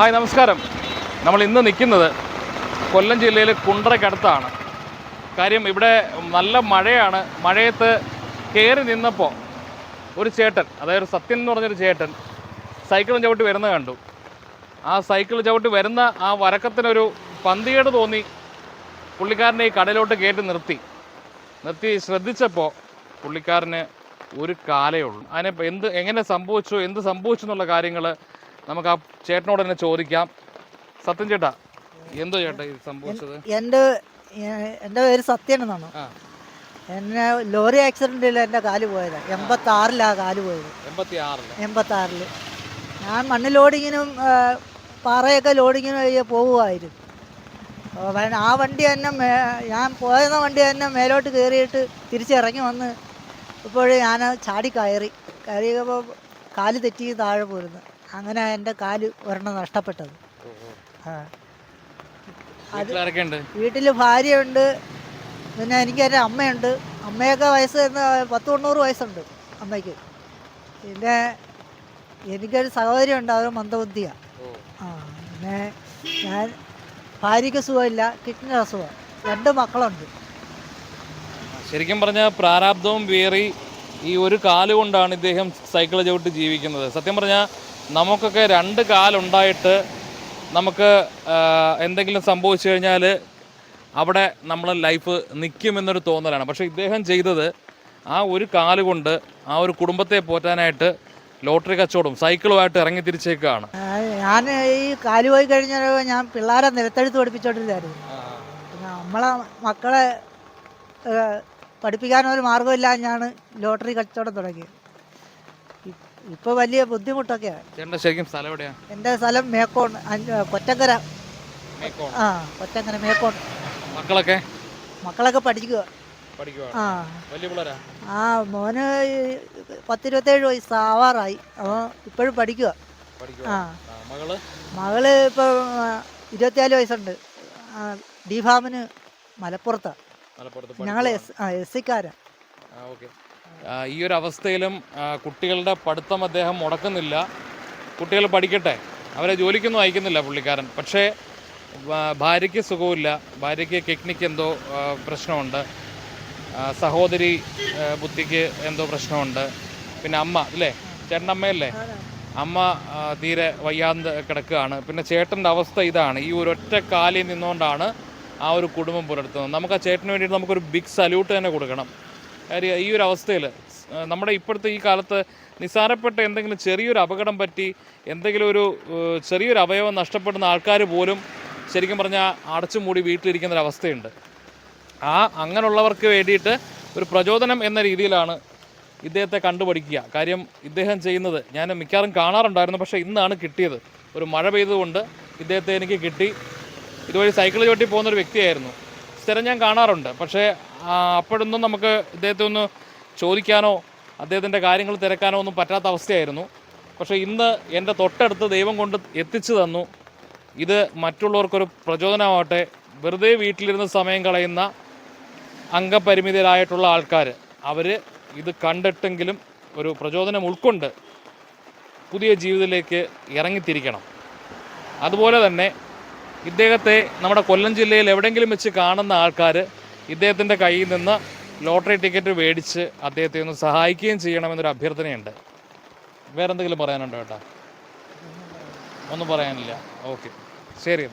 Hi നമസ്കാരം. നമ്മൾ ഇന്ന് നിൽക്കുന്നത് കൊല്ലം ജില്ലയിൽ കുണ്ടറയ്ക്കടുത്താണ്. കാര്യം ഇവിടെ നല്ല മഴയാണ്. മഴയത്ത് കയറി നിന്നപ്പോൾ ഒരു ചേട്ടൻ അതായത് സത്യൻ എന്ന് പറഞ്ഞൊരു ചേട്ടൻ സൈക്കിളും ചവിട്ടി വരുന്ന കണ്ടു. ആ സൈക്കിൾ ചവിട്ടി വരുന്ന ആ വരക്കത്തിനൊരു പന്തികേട് തോന്നി പുള്ളിക്കാരനെ ഈ കടയിലോട്ട് കയറ്റി നിർത്തി. നിർത്തി ശ്രദ്ധിച്ചപ്പോൾ പുള്ളിക്കാരന് ഒരു കാലേ ഉള്ളൂ. അതിനെ എന്ത് എങ്ങനെ സംഭവിച്ചു എന്ത് സംഭവിച്ചു എന്നുള്ള കാര്യങ്ങൾ നമുക്ക് ആ ചേട്ടനോട് തന്നെ ചോദിക്കാം. സത്യം ചേട്ടാ എന്തോ ചേട്ടാ ഇത് സംഭവിച്ചത്? എന്റെ എന്റെ എന്റെ പേര് സത്യൻ എന്നാണ്. എന്നെ ലോറി ആക്സിഡന്റിൽ എന്റെ കാൽ പോയത്. എൺപത്തി ആറിലാ കാൽ പോയത്. എൺപത്തി ആറിൽ ഞാൻ മണ്ണ് ലോഡിങ്ങിനും പാറയൊക്കെ ലോഡിങ്ങിനും പോവുമായിരുന്നു. ആ വണ്ടി തന്നെ ഞാൻ പോയെന്ന വണ്ടി തന്നെ മേലോട്ട് കയറിയിട്ട് തിരിച്ചിറങ്ങി വന്ന് ഇപ്പോഴും ഞാൻ ചാടി കയറി. കയറിയപ്പോൾ കാൽ തെറ്റി താഴെ പോരുന്നു. അങ്ങനെ എന്റെ കാൽ ഒരെണ്ണം നഷ്ടപ്പെട്ടത്. ആ. ഉണ്ട്? വീട്ടിൽ ഭാര്യയുണ്ട്. പിന്നെ എനിക്ക് എന്റെ അമ്മയുണ്ട്. അമ്മയൊക്കെ വയസ്സ് എന്ന് പത്ത് തൊണ്ണൂറ് വയസ്സുണ്ട് അമ്മയ്ക്ക്. പിന്നെ എനിക്കൊരു സഹോദരി ഉണ്ട്. അവർ മന്ദബുദ്ധിയാണ് ആ പിന്നെ ഞാൻ ഭാര്യയ്ക്ക് സുഖമില്ല കിഡ്നി അസുഖം. രണ്ട് മക്കളുണ്ട്. ശരിക്കും പറഞ്ഞാൽ പ്രാരാബ്ദവും വേറി ഈ ഒരു കാലുകൊണ്ടാണ് ഇദ്ദേഹം സൈക്കിൾ ചവിട്ടി ജീവിക്കുന്നത്. സത്യം പറഞ്ഞാൽ നമുക്കൊക്കെ രണ്ട് കാലുണ്ടായിട്ട് നമുക്ക് എന്തെങ്കിലും സംഭവിച്ചു കഴിഞ്ഞാൽ അവിടെ നമ്മളെ ലൈഫ് നിൽക്കുമെന്നൊരു തോന്നലാണ്. പക്ഷേ ഇദ്ദേഹം ചെയ്തത് ആ ഒരു കാൽ കൊണ്ട് ആ ഒരു കുടുംബത്തെ പോറ്റാനായിട്ട് ലോട്ടറി കച്ചവടം സൈക്കിളുമായിട്ട് ഇറങ്ങി തിരിച്ചേക്കാണ്. ഞാൻ ഈ കാൽ പോയി കഴിഞ്ഞാൽ ഞാൻ പിള്ളേരെ നിരത്തെടുത്ത് പഠിപ്പിച്ചോണ്ടിരുന്നായിരുന്നു. നമ്മളെ മക്കളെ പഠിപ്പിക്കാനൊരു മാർഗമില്ലാഞ്ഞാണ് ഞാൻ ലോട്ടറി കച്ചവടം തുടങ്ങിയത്. ഇപ്പോൾ വലിയ ബുദ്ധിമുട്ടൊക്കെയാണ്. ചേട്ടന്റെ ശരിക്കും സ്ഥലം എവിടെയാണ് എന്റെ സ്ഥലം മേക്കോൺ അഞ്ച് കൊറ്റങ്കര. മേക്കോൺ. ആ കൊറ്റങ്കര മേക്കോൺ. മക്കളൊക്കെ? മക്കളൊക്കെ പഠിക്കുക പഠിക്കുക ആ. വലിയ പിള്ളേരാ? ആ മോന് പത്തിരുപത്തേഴ് വയസ്സ് ആവാറായി. അവൻ ഇപ്പോഴും പഠിക്കുക പഠിക്കുക ആ. മകൾ? മകൾ ഇപ്പോൾ ഇരുപത്തിനാല് വയസ്സുണ്ട്. ആ, ഡി ഫാമിന് മലപ്പുറത്താണ് മലപ്പുറത്ത് ഞങ്ങൾ എസ് ആ എസ് സിക്കാരാണ് ഓക്കെ. ഈ ഒരു അവസ്ഥയിലും കുട്ടികളുടെ പഠിത്തം അദ്ദേഹം മുടക്കുന്നില്ല. കുട്ടികൾ പഠിക്കട്ടെ. അവരെ ജോലിക്കൊന്നും അയക്കുന്നില്ല പുള്ളിക്കാരൻ. പക്ഷേ ഭാര്യയ്ക്ക് സുഖമില്ല ഭാര്യയ്ക്ക് കിഡ്നിക്ക് എന്തോ പ്രശ്നമുണ്ട്. സഹോദരി ബുദ്ധിക്ക് എന്തോ പ്രശ്നമുണ്ട്. പിന്നെ അമ്മ അല്ലേ? ചേട്ടന്റെ അമ്മയല്ലേ അമ്മ തീരെ വയ്യാന്ത് കിടക്കുകയാണ്. പിന്നെ ചേട്ടന്റെ അവസ്ഥ ഇതാണ്. ഈ ഒരു ഒറ്റ കാലിൽ നിന്നുകൊണ്ടാണ് ആ ഒരു കുടുംബം പുലർത്തുന്നത്. നമുക്ക് ആ ചേട്ടന് വേണ്ടിയിട്ട് നമുക്കൊരു ബിഗ് സല്യൂട്ട് തന്നെ കൊടുക്കണം. ഈ ഒരു അവസ്ഥയിൽ നമ്മുടെ ഇപ്പോഴത്തെ ഈ കാലത്ത് നിസ്സാരപ്പെട്ട എന്തെങ്കിലും ചെറിയൊരു അപകടം പറ്റി എന്തെങ്കിലും ഒരു ചെറിയൊരു അവയവം നഷ്ടപ്പെടുന്ന ആൾക്കാർ പോലും ശരിക്കും പറഞ്ഞാൽ അടച്ചു മൂടി വീട്ടിലിരിക്കുന്ന ഒരു അവസ്ഥയുണ്ട്. ആ അങ്ങനെയുള്ളവർക്ക് വേണ്ടിയിട്ട് ഒരു പ്രചോദനം എന്ന രീതിയിലാണ് ഇദ്ദേഹത്തെ കണ്ടുപഠിക്കുക. കാര്യം ഇദ്ദേഹം ചെയ്യുന്നത് ഞാൻ മിക്കവാറും കാണാറുണ്ടായിരുന്നു പക്ഷേ ഇന്നാണ് കിട്ടിയത്. ഒരു മഴ പെയ്തതുകൊണ്ട് ഇദ്ദേഹത്തെ എനിക്ക് കിട്ടി. ഇതുവഴി സൈക്കിൾ ചവിട്ടി പോകുന്ന ഒരു വ്യക്തിയായിരുന്നു. സ്ഥിരം ഞാൻ കാണാറുണ്ട്. പക്ഷേ അപ്പോഴൊന്നും നമുക്ക് ഇദ്ദേഹത്തെ ഒന്ന് ചോദിക്കാനോ അദ്ദേഹത്തിന്റെ കാര്യങ്ങൾ തിരക്കാനോ ഒന്നും പറ്റാത്ത അവസ്ഥയായിരുന്നു. പക്ഷേ ഇന്ന് എന്റെ തൊട്ടടുത്ത് ദൈവം കൊണ്ട് എത്തിച്ചു തന്നു. ഇത് മറ്റുള്ളവർക്കൊരു പ്രചോദനമാവട്ടെ. വെറുതെ വീട്ടിലിരുന്ന് സമയം കളയുന്ന അംഗപരിമിതരായിട്ടുള്ള ആൾക്കാർ അവർ ഇത് കണ്ടിട്ടെങ്കിലും ഒരു പ്രചോദനം ഉൾക്കൊണ്ട് പുതിയ ജീവിതത്തിലേക്ക് ഇറങ്ങിത്തിരിക്കണം. അതുപോലെ തന്നെ ഇദ്ദേഹത്തെ നമ്മുടെ കൊല്ലം ജില്ലയിൽ എവിടെയെങ്കിലും വെച്ച് കാണുന്ന ആൾക്കാർ ഇദ്ദേഹത്തിന്റെ കയ്യിൽ നിന്ന് ലോട്ടറി ടിക്കറ്റ് മേടിച്ച് അദ്ദേഹത്തെ ഒന്ന് സഹായിക്കുകയും ചെയ്യണമെന്നൊരു അഭ്യർത്ഥനയുണ്ട്. വേറെന്തെങ്കിലും പറയാനുണ്ടോ ഏട്ടാ? ഒന്നും പറയാനില്ല. ഓക്കെ. ശരി